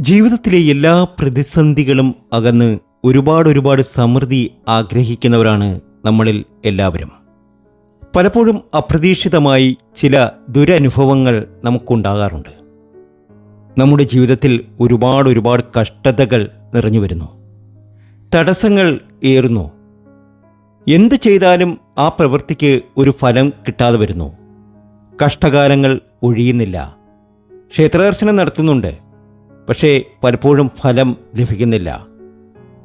ജീവിതത്തിലെ എല്ലാ പ്രതിസന്ധികളും അകന്ന് ഒരുപാട് ഒരുപാട് സമൃദ്ധി ആഗ്രഹിക്കുന്നവരാണ് നമ്മളിൽ എല്ലാവരും. പലപ്പോഴും അപ്രതീക്ഷിതമായി ചില ദുരനുഭവങ്ങൾ നമുക്കുണ്ടാകാറുണ്ട്. നമ്മുടെ ജീവിതത്തിൽ ഒരുപാട് ഒരുപാട് കഷ്ടതകൾ നിറഞ്ഞു വരുന്നു. തടസ്സങ്ങൾ ഏറുന്നു. എന്ത് ചെയ്താലും ആ പ്രവൃത്തിക്ക് ഒരു ഫലം കിട്ടാതെ വരുന്നു. കഷ്ടകാലങ്ങൾ ഒഴിയുന്നില്ല. ക്ഷേത്രദർശനം നടത്തുന്നുണ്ട്. പക്ഷേ പലപ്പോഴും ഫലം ലഭിക്കുന്നില്ല.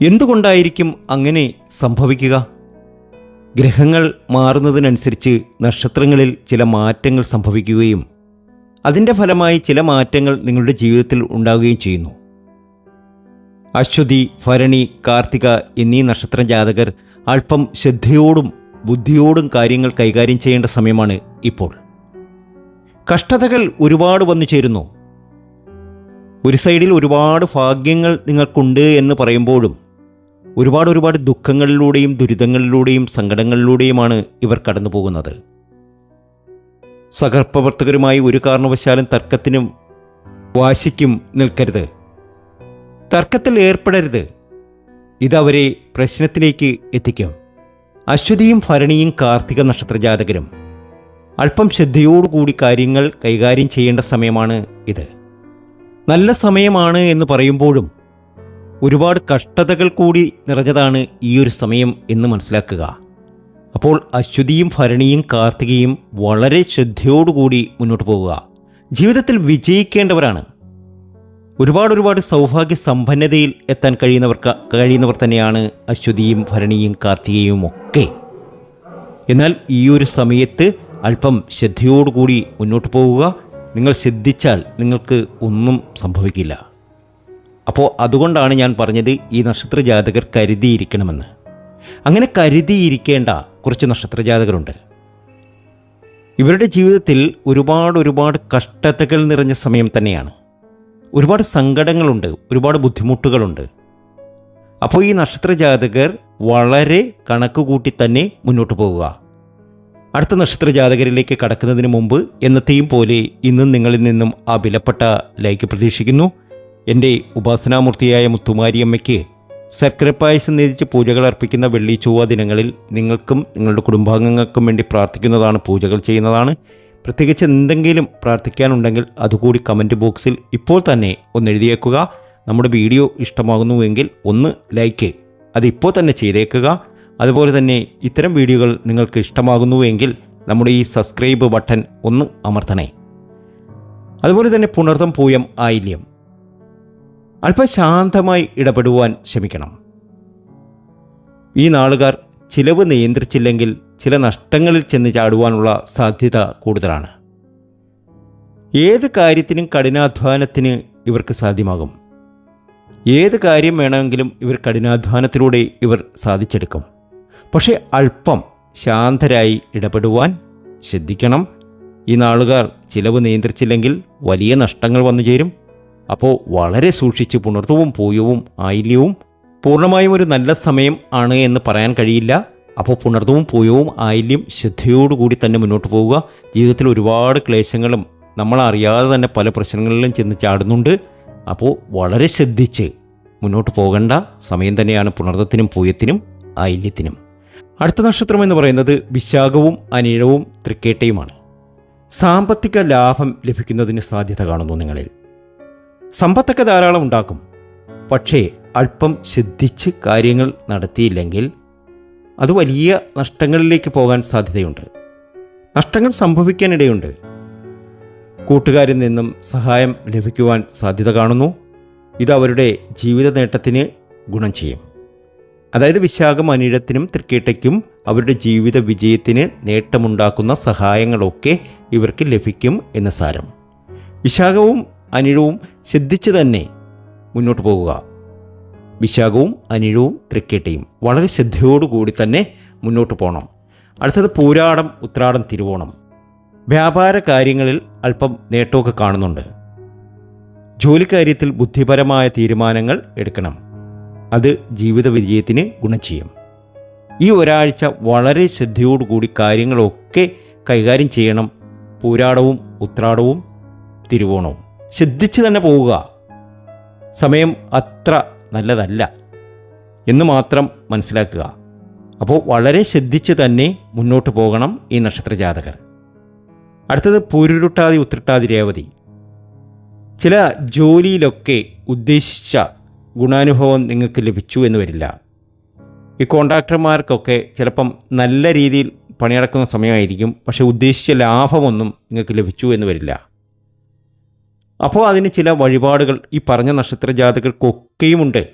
എന്തുകൊണ്ടായിരിക്കും അങ്ങനെ സംഭവിക്കുക? ഗ്രഹങ്ങൾ മാറുന്നതിനനുസരിച്ച് നക്ഷത്രങ്ങളിൽ ചില മാറ്റങ്ങൾ സംഭവിക്കുകയും അതിന്റെ ഫലമായി ചില മാറ്റങ്ങൾ നിങ്ങളുടെ ജീവിതത്തിൽ ഉണ്ടാവുകയും ചെയ്യുന്നു. അശ്വതി ഭരണി കാർത്തിക എന്നീ നക്ഷത്ര ജാതകർ അല്പം ശ്രദ്ധയോടും ബുദ്ധിയോടും കാര്യങ്ങൾ കൈകാര്യം ചെയ്യേണ്ട സമയമാണ് ഇപ്പോൾ. കഷ്ടതകൾ ഒരുപാട് വന്നു ചേരുന്നു. ഒരു സൈഡിൽ ഒരുപാട് ഭാഗ്യങ്ങൾ നിങ്ങൾക്കുണ്ട് എന്ന് പറയുമ്പോഴും ഒരുപാട് ഒരുപാട് ദുഃഖങ്ങളിലൂടെയും ദുരിതങ്ങളിലൂടെയും സങ്കടങ്ങളിലൂടെയുമാണ് ഇവർ കടന്നു പോകുന്നത് സഹപ്രവർത്തകരുമായി ഒരു കാരണവശാലും തർക്കത്തിനും വാശിക്കും നിൽക്കരുത്. തർക്കത്തിൽ ഏർപ്പെടരുത്. ഇതവരെ പ്രശ്നത്തിലേക്ക് എത്തിക്കും. അശ്വതിയും ഭരണിയും കാർത്തിക നക്ഷത്ര ജാതകരും അല്പം ശ്രദ്ധയോടുകൂടി കാര്യങ്ങൾ കൈകാര്യം ചെയ്യേണ്ട സമയമാണ് ഇത്. നല്ല സമയമാണ് എന്ന് പറയുമ്പോഴും ഒരുപാട് കഷ്ടതകൾ കൂടി നിറഞ്ഞതാണ് ഈ ഒരു സമയം എന്ന് മനസ്സിലാക്കുക. അപ്പോൾ അശ്വതിയും ഭരണിയും കാർത്തികയും വളരെ ശ്രദ്ധയോടുകൂടി മുന്നോട്ട് പോവുക. ജീവിതത്തിൽ വിജയിക്കേണ്ടവരാണ്. ഒരുപാട് ഒരുപാട് സൗഭാഗ്യ സമ്പന്നതയിൽ എത്താൻ കഴിയുന്നവർക്ക് കഴിയുന്നവർ തന്നെയാണ് അശ്വതിയും ഭരണിയും കാർത്തികയും ഒക്കെ. എന്നാൽ ഈ ഒരു സമയത്ത് അല്പം ശ്രദ്ധയോടുകൂടി മുന്നോട്ട് പോവുക. നിങ്ങൾ ശ്രദ്ധിച്ചാൽ നിങ്ങൾക്ക് ഒന്നും സംഭവിക്കില്ല. അപ്പോൾ അതുകൊണ്ടാണ് ഞാൻ പറഞ്ഞത് ഈ നക്ഷത്ര ജാതകർ കരുതിയിരിക്കണമെന്ന്. അങ്ങനെ കരുതിയിരിക്കേണ്ട കുറച്ച് നക്ഷത്ര ജാതകരുണ്ട് ഇവരുടെ ജീവിതത്തിൽ ഒരുപാട് ഒരുപാട് കഷ്ടതകൾ നിറഞ്ഞ സമയം തന്നെയാണ്. ഒരുപാട് സങ്കടങ്ങളുണ്ട് ഒരുപാട് ബുദ്ധിമുട്ടുകളുണ്ട്. അപ്പോൾ ഈ നക്ഷത്ര ജാതകർ വളരെ കണക്ക് കൂട്ടി തന്നെ മുന്നോട്ട് പോവുക. അടുത്ത നക്ഷത്ര ജാതകരിലേക്ക് കടക്കുന്നതിന് മുമ്പ് എന്നത്തെയും പോലെ ഇന്നും നിങ്ങളിൽ നിന്നും ആ വിലപ്പെട്ട ലൈക്ക് പ്രതീക്ഷിക്കുന്നു. എന്റെ ഉപാസനാമൂർത്തിയായ മുത്തുമാരിയമ്മയ്ക്ക് ശർക്കര പായസം നേതിച്ച് പൂജകൾ അർപ്പിക്കുന്ന വെള്ളി ചൊവ്വ ദിനങ്ങളിൽ നിങ്ങൾക്കും നിങ്ങളുടെ കുടുംബാംഗങ്ങൾക്കും വേണ്ടി പ്രാർത്ഥിക്കുന്നതാണ് പൂജകൾ ചെയ്യുന്നതാണ്. പ്രത്യേകിച്ച് എന്തെങ്കിലും പ്രാർത്ഥിക്കാനുണ്ടെങ്കിൽ അതുകൂടി കമന്റ് ബോക്സിൽ ഇപ്പോൾ തന്നെ ഒന്ന് എഴുതിയേക്കുക. നമ്മുടെ വീഡിയോ ഇഷ്ടമാകുന്നുവെങ്കിൽ ഒന്ന് ലൈക്ക് അത് ഇപ്പോൾ തന്നെ ചെയ്തേക്കുക. അതുപോലെ തന്നെ ഇത്തരം വീഡിയോകൾ നിങ്ങൾക്ക് ഇഷ്ടമാകുന്നുവെങ്കിൽ നമ്മുടെ ഈ സബ്സ്ക്രൈബ് ബട്ടൺ ഒന്ന് അമർത്തണേ. അതുപോലെ തന്നെ പുണർത്തം പൂയം ആയില്യം. അല്പം ശാന്തമായി ഇടപെടുവാൻ ശ്രമിക്കണം. ഈ നാളുകാർ ചിലവ് നിയന്ത്രിച്ചില്ലെങ്കിൽ ചില നഷ്ടങ്ങളിൽ ചെന്ന് ചാടുവാനുള്ള സാധ്യത കൂടുതലാണ്. ഏത് കാര്യത്തിനും കഠിനാധ്വാനത്തിന് ഇവർക്ക് സാധ്യമാകും. ഏത് കാര്യം വേണമെങ്കിലും ഇവർ കഠിനാധ്വാനത്തിലൂടെ ഇവർ സാധിച്ചെടുക്കും. പക്ഷേ അല്പം ശാന്തരായി ഇടപെടുവാൻ ശ്രദ്ധിക്കണം. ഈ നാളുകാർ ചിലവ് നിയന്ത്രിച്ചില്ലെങ്കിൽ വലിയ നഷ്ടങ്ങൾ വന്നു ചേരും. അപ്പോൾ വളരെ സൂക്ഷിച്ച് പുണർത്തവും പൂയവും ആയില്യവും പൂർണമായും ഒരു നല്ല സമയം ആണ് എന്ന് പറയാൻ കഴിയില്ല. അപ്പോൾ പുണർത്തവും പൂയവും ആയില്യം ശ്രദ്ധയോടുകൂടി തന്നെ മുന്നോട്ട് പോവുക. ജീവിതത്തിൽ ഒരുപാട് ക്ലേശങ്ങളും നമ്മൾ അറിയാതെ തന്നെ പല പ്രശ്നങ്ങളിലും ചെന്ന് ചാടുന്നുണ്ട്. അപ്പോൾ വളരെ ശ്രദ്ധിച്ച് മുന്നോട്ട് പോകേണ്ട. സമയം തന്നെയാണ് പുണർത്തത്തിനും പൂയത്തിനും ആയില്യത്തിനും. അടുത്ത നക്ഷത്രം എന്ന് പറയുന്നത് വിശാഖവും അനിഴവും തൃക്കേട്ടയുമാണ്. സാമ്പത്തിക ലാഭം ലഭിക്കുന്നതിന് സാധ്യത കാണുന്നു നിങ്ങളിൽ. സമ്പത്തൊക്കെ ധാരാളം ഉണ്ടാക്കും. പക്ഷേ അല്പം ശ്രദ്ധിച്ച് കാര്യങ്ങൾ നടത്തിയില്ലെങ്കിൽ അത് വലിയ നഷ്ടങ്ങളിലേക്ക് പോകാൻ സാധ്യതയുണ്ട്. നഷ്ടങ്ങൾ സംഭവിക്കാനിടയുണ്ട്. കൂട്ടുകാരിൽ നിന്നും സഹായം ലഭിക്കുവാൻ സാധ്യത കാണുന്നു. ഇത് അവരുടെ ജീവിത നേട്ടത്തിന് ഗുണം ചെയ്യും. അതായത് വിശാഖം അനിഴത്തിനും തൃക്കേട്ടയ്ക്കും അവരുടെ ജീവിത വിജയത്തിന് നേട്ടമുണ്ടാക്കുന്ന സഹായങ്ങളൊക്കെ ഇവർക്ക് ലഭിക്കും എന്ന സാരം. വിശാഖവും അനിഴവും ശ്രദ്ധിച്ച് തന്നെ മുന്നോട്ട് പോകുക. വിശാഖവും അനിഴവും തൃക്കേട്ടയും വളരെ ശ്രദ്ധയോടുകൂടി തന്നെ മുന്നോട്ട് പോകണം അടുത്തത് പൂരാടം ഉത്രാടം തിരുവോണം. വ്യാപാര കാര്യങ്ങളിൽ അല്പം നേട്ടമൊക്കെ കാണുന്നുണ്ട്. ജോലിക്കാര്യത്തിൽ ബുദ്ധിപരമായ തീരുമാനങ്ങൾ എടുക്കണം. അത് ജീവിത വിജയത്തിന് ഗുണം ചെയ്യും ഈ ഒരാഴ്ച വളരെ ശ്രദ്ധയോടുകൂടി കാര്യങ്ങളൊക്കെ കൈകാര്യം ചെയ്യണം. പൂരാടവും ഉത്രാടവും തിരുവോണവും. ശ്രദ്ധിച്ച് തന്നെ പോവുക. സമയം അത്ര നല്ലതല്ല എന്ന് മാത്രം മനസ്സിലാക്കുക. അപ്പോൾ വളരെ ശ്രദ്ധിച്ച് തന്നെ മുന്നോട്ട് പോകണം ഈ നക്ഷത്ര ജാതകർ അടുത്തത് പൂരുരുട്ടാതി ഉത്രട്ടാതി രേവതി. ചില ജോലിയിലൊക്കെ ഉദ്ദേശിച്ച ഗുണാനുഭവം നിങ്ങൾക്ക് ലഭിച്ചു എന്ന് വരില്ല. ഈ കോൺട്രാക്ടർമാർക്കൊക്കെ ചിലപ്പം നല്ല രീതിയിൽ പണിയടക്കുന്ന സമയമായിരിക്കും പക്ഷേ ഉദ്ദേശിച്ച ലാഭമൊന്നും നിങ്ങൾക്ക് ലഭിച്ചു എന്ന് വരില്ല. അപ്പോൾ അതിന് ചില വഴിപാടുകൾ ഈ പറഞ്ഞ നക്ഷത്ര ജാതകർക്കൊക്കെയുമുണ്ട്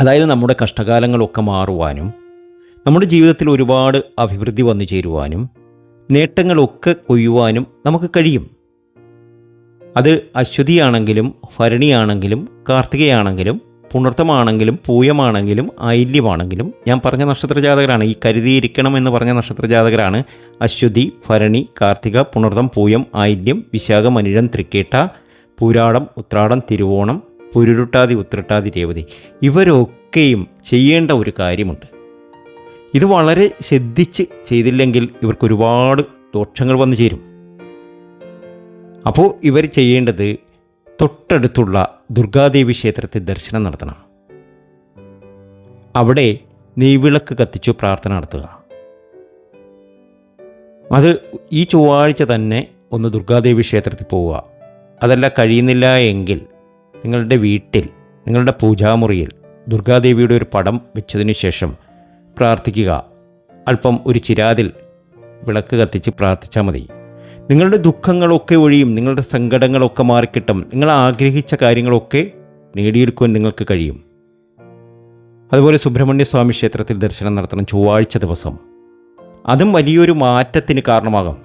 അതായത് നമ്മുടെ കഷ്ടകാലങ്ങളൊക്കെ മാറുവാനും നമ്മുടെ ജീവിതത്തിൽ ഒരുപാട് അഭിവൃദ്ധി വന്നു ചേരുവാനും നേട്ടങ്ങളൊക്കെ കൊയ്യുവാനും നമുക്ക് കഴിയും. അത് അശ്വതിയാണെങ്കിലും ഭരണിയാണെങ്കിലും കാർത്തികയാണെങ്കിലും പുണർത്തമാണെങ്കിലും പൂയമാണെങ്കിലും ഐല്യമാണെങ്കിലും ഞാൻ പറഞ്ഞ നക്ഷത്ര ജാതകരാണ് ഈ കരുതിയിരിക്കണം എന്ന് പറഞ്ഞ നക്ഷത്ര ജാതകരാണ് അശ്വതി ഭരണി കാർത്തിക പുണർത്തം പൂയം ഐല്യം വിശാഖം അനിഴം തൃക്കേട്ട പൂരാടം ഉത്രാടം തിരുവോണം പുരുരുട്ടാതി ഉത്രട്ടാതി രേവതി. ഇവരൊക്കെയും ചെയ്യേണ്ട ഒരു കാര്യമുണ്ട്. ഇത് വളരെ ശ്രദ്ധിച്ച് ചെയ്തില്ലെങ്കിൽ ഇവർക്ക് ഒരുപാട് ദോഷങ്ങൾ വന്നു ചേരും. അപ്പോൾ ഇവർ ചെയ്യേണ്ടത് തൊട്ടടുത്തുള്ള ദുർഗാദേവി ക്ഷേത്രത്തിൽ ദർശനം നടത്തണം. അവിടെ നെയ്വിളക്ക് കത്തിച്ചു പ്രാർത്ഥന നടത്തുക. അത് ഈ ചൊവ്വാഴ്ച തന്നെ ഒന്ന് ദുർഗാദേവി ക്ഷേത്രത്തിൽ പോവുക. അതല്ല കഴിയുന്നില്ല എങ്കിൽ നിങ്ങളുടെ വീട്ടിൽ നിങ്ങളുടെ പൂജാമുറിയിൽ ദുർഗാദേവിയുടെ ഒരു പടം വെച്ചതിന് ശേഷം പ്രാർത്ഥിക്കുക. അല്പം ഒരു ചിരാതിൽ വിളക്ക് കത്തിച്ച് പ്രാർത്ഥിച്ചാൽ മതി. നിങ്ങളുടെ ദുഃഖങ്ങളൊക്കെ ഒഴിയും നിങ്ങളുടെ സങ്കടങ്ങളൊക്കെ മാറിക്കിട്ടും നിങ്ങൾ ആഗ്രഹിച്ച കാര്യങ്ങളൊക്കെ നേടിയെടുക്കുവാൻ നിങ്ങൾക്ക് കഴിയും. അതുപോലെ സുബ്രഹ്മണ്യ സ്വാമി ക്ഷേത്രത്തിൽ ദർശനം നടത്തണം ചൊവ്വാഴ്ച ദിവസം. അതും വലിയൊരു മാറ്റത്തിന് കാരണമാകാം.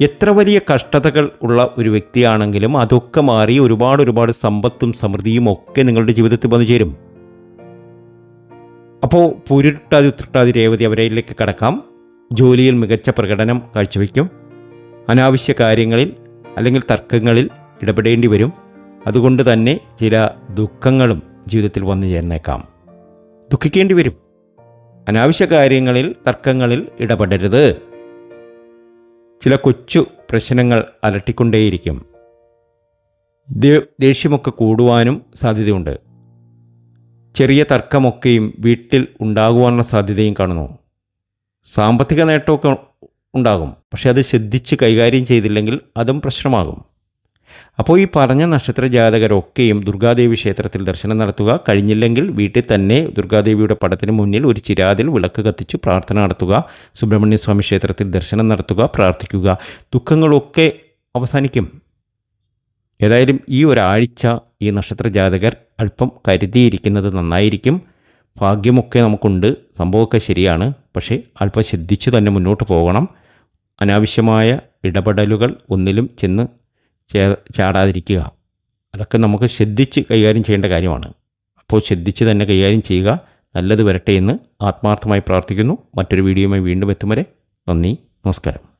എത്ര വലിയ കഷ്ടതകൾ ഉള്ള ഒരു വ്യക്തിയാണെങ്കിലും അതൊക്കെ മാറി ഒരുപാട് ഒരുപാട് സമ്പത്തും സമൃദ്ധിയും ഒക്കെ നിങ്ങളുടെ ജീവിതത്തിൽ വന്നു ചേരും. അപ്പോൾ പുരുട്ടാതി ഉത്രട്ടാതി രേവതി അവരയിലേക്ക് കടക്കാം. ജോലിയിൽ മികച്ച പ്രകടനം കാഴ്ചവെക്കും. അനാവശ്യ കാര്യങ്ങളിൽ അല്ലെങ്കിൽ തർക്കങ്ങളിൽ ഇടപെടേണ്ടി വരും. അതുകൊണ്ട് തന്നെ ചില ദുഃഖങ്ങളും ജീവിതത്തിൽ വന്നു ചേർന്നേക്കാം ദുഃഖിക്കേണ്ടി വരും. അനാവശ്യ കാര്യങ്ങളിൽ തർക്കങ്ങളിൽ ഇടപെടരുത്. ചില കൊച്ചു പ്രശ്നങ്ങൾ അലട്ടിക്കൊണ്ടേയിരിക്കും. ദേഷ്യമൊക്കെ കൂടുവാനും സാധ്യതയുണ്ട്. ചെറിയ തർക്കമൊക്കെയും വീട്ടിൽ ഉണ്ടാകുവാനുള്ള സാധ്യതയും കാണുന്നു. സാമ്പത്തിക നേട്ടമൊക്കെ ഉണ്ടാകും. പക്ഷേ അത് ശ്രദ്ധിച്ച് കൈകാര്യം ചെയ്തില്ലെങ്കിൽ അതും പ്രശ്നമാകും. അപ്പോൾ ഈ പറഞ്ഞ നക്ഷത്ര ജാതകരൊക്കെയും ദുർഗാദേവി ക്ഷേത്രത്തിൽ ദർശനം നടത്തുക കഴിഞ്ഞില്ലെങ്കിൽ വീട്ടിൽ തന്നെ ദുർഗാദേവിയുടെ പടത്തിന് മുന്നിൽ ഒരു ചിരാതിൽ വിളക്ക് കത്തിച്ച് പ്രാർത്ഥന നടത്തുക സുബ്രഹ്മണ്യസ്വാമി ക്ഷേത്രത്തിൽ ദർശനം നടത്തുക പ്രാർത്ഥിക്കുക. ദുഃഖങ്ങളൊക്കെ അവസാനിക്കും. ഏതായാലും ഈ ഒരാഴ്ച ഈ നക്ഷത്ര ജാതകർ അല്പം കരുതിയിരിക്കുന്നത് നന്നായിരിക്കും. ഭാഗ്യമൊക്കെ നമുക്കുണ്ട്. സംഭവമൊക്കെ ശരിയാണ്. പക്ഷേ അല്പം ശ്രദ്ധിച്ച് തന്നെ മുന്നോട്ട് പോകണം. അനാവശ്യമായ ഇടപെടലുകൾ ഒന്നിലും ചെന്ന് ചേ- ചാടാതിരിക്കുക. അതൊക്കെ നമുക്ക് ശ്രദ്ധിച്ച് കൈകാര്യം ചെയ്യേണ്ട കാര്യമാണ്. അപ്പോൾ ശ്രദ്ധിച്ച് തന്നെ കൈകാര്യം ചെയ്യുക. നല്ലത് വരട്ടെ എന്ന് ആത്മാർത്ഥമായി പ്രാർത്ഥിക്കുന്നു. മറ്റൊരു വീഡിയോയുമായി വീണ്ടും എത്തും വരെ നന്ദി. നമസ്കാരം.